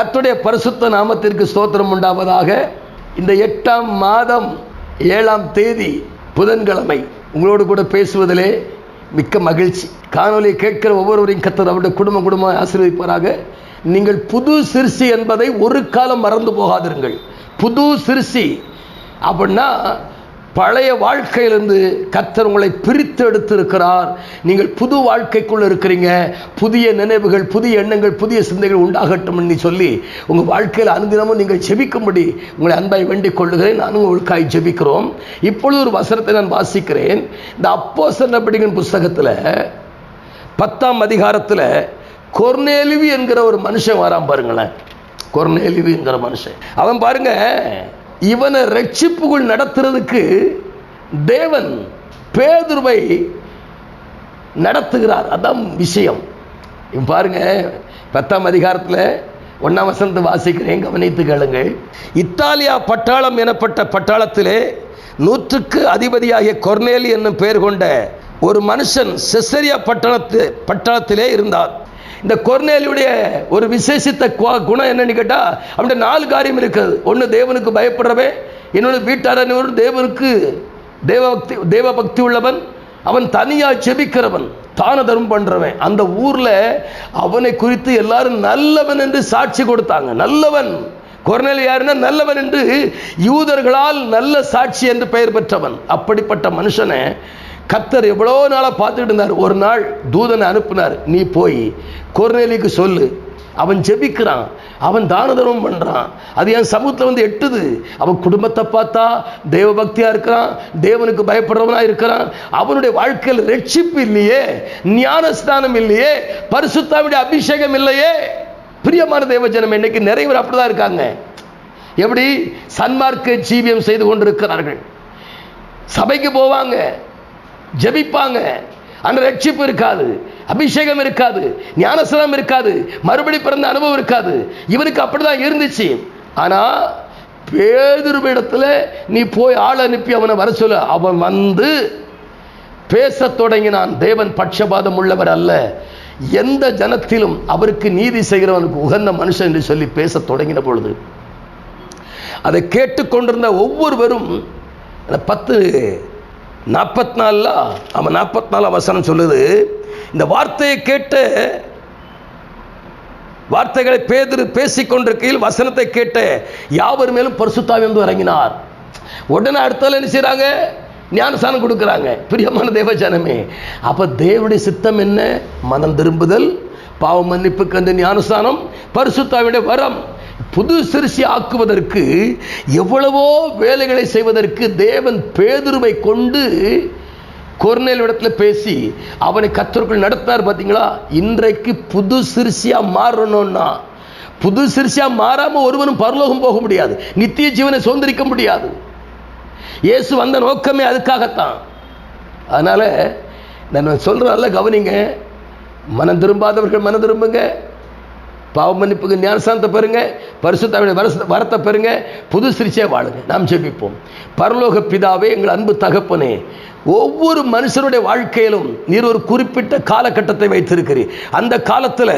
கர்த்தருடைய பரிசுத்த நாமத்திற்கு ஸ்தோத்திரம் உண்டாவதாக இந்த எட்டாம் மாதம் ஏழாம் தேதி புதன்கிழமை. உங்களோடு கூட பேசுவதிலே மிக்க மகிழ்ச்சி. காணொலியை கேட்கிற ஒவ்வொருவரையும் கத்தர் அவருடைய குடும்ப குடும்பம் ஆசீர்வதிப்பாராக. நீங்கள் புது சிறுசி என்பதை ஒரு காலம் மறந்து போகாதிருங்கள். புது சிறுசி அப்படின்னா பழைய வாழ்க்கையிலிருந்து கத்தர் உங்களை பிரித்து எடுத்திருக்கிறார். நீங்கள் புது வாழ்க்கைக்குள்ள இருக்கிறீங்க. புதிய நினைவுகள் புதிய எண்ணங்கள் புதிய சிந்தைகள் உண்டாகட்டும் என்று சொல்லி உங்கள் வாழ்க்கையில் அனுதினமும் நீங்கள் ஜெபிக்கும்படி உங்களை அன்பாய் வேண்டிக் கொள்ளுகிறேன். நானும் உங்களுக்காய் ஜெபிக்கிறோம். இப்பொழுது ஒரு வசனத்தை நான் வாசிக்கிறேன். இந்த அப்போ அப்படிங்கிற புஸ்தகத்தில் பத்தாம் அதிகாரத்தில் கொர்னேலிவி என்கிற ஒரு மனுஷன் வரான் பாருங்களேன். கொர்நேலிவிங்கிற மனுஷன். அவன் பாருங்க இவனை ரட்சிப்புக்குள் நடத்துறதுக்கு தேவன் பேதுருவை நடத்துகிறார். அதான் விஷயம். பாருங்க பத்தாம் அதிகாரத்தில் ஒன்றாம் வசனத்தை வாசிக்கிறேன் கவனித்து கேளுங்கள். இத்தாலியா பட்டாளம் எனப்பட்ட பட்டாளத்திலே நூற்றுக்கு அதிபதியாகிய கொர்னேலி என்னும் பெயர் கொண்ட ஒரு மனுஷன் செசரியா பட்டணத்து பட்டாளத்திலே இருந்தார். இந்த கொர்னேலியுடைய ஒரு விசேஷித்த கு- குணம் என்னன்னு கேட்டால் அவனுடைய நாலு காரியம் இருக்குது. ஒன்று தேவனுக்கு பயப்படுறவே இன்னொன்று வீட்டாரன் தேவனுக்கு தேவபக்தி தேவபக்தி உள்ளவன் அவன் தனியாக செபிக்கிறவன் தான தர்மம் பண்றவன். அந்த ஊர்ல அவனை குறித்து எல்லாரும் நல்லவன் என்று சாட்சி கொடுத்தாங்க. நல்லவன். கொர்நேலி யாருன்னா நல்லவன் என்று யூதர்களால் நல்ல சாட்சி என்று பெயர் பெற்றவன். அப்படிப்பட்ட மனுஷனை கத்தர் எவ்வளோ நாளாக பார்த்துக்கிட்டு இருந்தார். ஒரு நாள் தூதனை அனுப்புனார். நீ போய் கொர்நேலிக்கு சொல்லு. அவன் ஜெபிக்கிறான். அவன் தான தர்மம் பண்ணுறான் அது என் சமூகத்தில் வந்து எட்டுது? அவன் குடும்பத்தை பார்த்தா தேவ இருக்கிறான் தேவனுக்கு பயப்படுறவனாக இருக்கிறான். அவனுடைய வாழ்க்கையில் ரட்சிப்பு இல்லையே ஞானஸ்தானம் இல்லையே பரிசுத்தாவுடைய அபிஷேகம் இல்லையே. பிரியமான தேவஜனம் இன்னைக்கு நிறைய பேர் அப்படிதான் இருக்காங்க. எப்படி? சன்மார்க்க ஜீவியம் செய்து கொண்டிருக்கிறார்கள். சபைக்கு போவாங்க ஜெபிப்பாங்க. அந்த ரட்சிப்பு இருக்காது அபிஷேகம் இருக்காது ஞானஸ்தானம் இருக்காது மறுபடி பிறந்த அனுபவம் இருக்காது. இவனுக்கு அப்படிதான் இருந்துச்சு. ஆனா பேதுருவிடத்துல நீ போய் ஆள் அனுப்பி அவனை வர சொல்ல. அவன் வந்து பேசத் தொடங்கினான். தேவன் பட்சபாதம் உள்ளவர் அல்ல. எந்த ஜனத்திலும் அவருக்கு நீதி செய்கிறவனுக்கு உகந்த மனுஷன் என்று சொல்லி பேசத் தொடங்கின பொழுது அதை கேட்டுக்கொண்டிருந்த ஒவ்வொருவரும் பத்து நாற்பத்தி நாலில் அவன் நாற்பத்தி நாலு வசனம் சொல்லுது. இந்த வார்த்தையை கேட்டு வார்த்தைகளை பேதிரு பேசிக்கொண்டிருக்கையில் வசனத்தை கேட்டு யாவர் மேலும் பரிசுத்தாவி வந்து இறங்கினார். உடனே அடுத்தால என்ன செய்கிறாங்க ஞானஸ்தானம் கொடுக்குறாங்க. பிரியமான தேவஜானமே அப்போ தேவனுடைய சித்தம் என்ன? மனம் திரும்புதல் பாவ மன்னிப்புக்கு அந்த ஞானஸ்தானம் பரிசுத்தாவிட வரம். புது சிறுசி ஆக்குவதற்கு எவ்வளவோ வேலைகளை செய்வதற்கு தேவன் பேதுருவை கொண்டு கொர்நேல் இடத்துல பேசி அவனை கத்தருக்குள் நடத்தார் பார்த்தீங்களா? இன்றைக்கு புது சிறுசியாக மாறணும்னா புது சிறுசியாக மாறாமல் ஒருவனும் பரலோகம் போக முடியாது நித்திய ஜீவனை சுதந்திரிக்க முடியாது. இயேசு வந்த நோக்கமே அதுக்காகத்தான். அதனால் நான் சொல்றதல்ல கவனிங்க மனம் திரும்பாதவர்கள் மனம் திரும்புங்க. பாவ மன்னிப்புக்கு ஞானசானத்தை பெறுங்க பரிசுத்தாவுடைய வரச வரத்தை பெறுங்க புது சிரிச்சே வாழுங்க. நாம் ஜெபிப்போம். பரலோக பிதாவே எங்கள் அன்பு தகப்பனே ஒவ்வொரு மனுஷனுடைய வாழ்க்கையிலும் நீர் ஒரு குறிப்பிட்ட காலகட்டத்தை வைத்திருக்கிறீர். அந்த காலத்தில்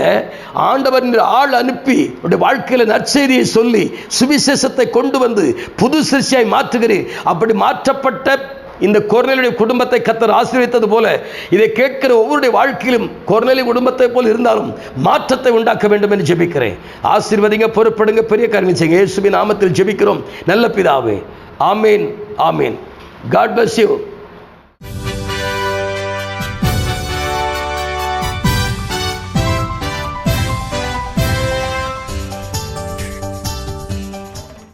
ஆண்டவர் நீர் ஆள் அனுப்பி உடைய வாழ்க்கையில் நற்செய்தியை சொல்லி சுவிசேஷத்தை கொண்டு வந்து புது சிருஷ்டியாய் மாற்றுகிறீர். அப்படி மாற்றப்பட்ட இந்த கொர்நேலியுடைய குடும்பத்தை கத்தர் ஆசீர்வதித்தது போல இதை கேட்கிற ஒவ்வொருடைய வாழ்க்கையிலும் கொர்நேலி குடும்பத்தை போல் இருந்தாலும் மாற்றத்தை உண்டாக்க வேண்டும் என்று ஜெபிக்கிறேன். ஆசீர்வதிங்க பொறுப்படுங்க பெரிய காரியங்கள் செய்யுங்க. இயேசுவின் நாமத்தில் ஜெபிக்கிறோம். நல்ல பிதாவே. ஆமேன் ஆமேன். God bless you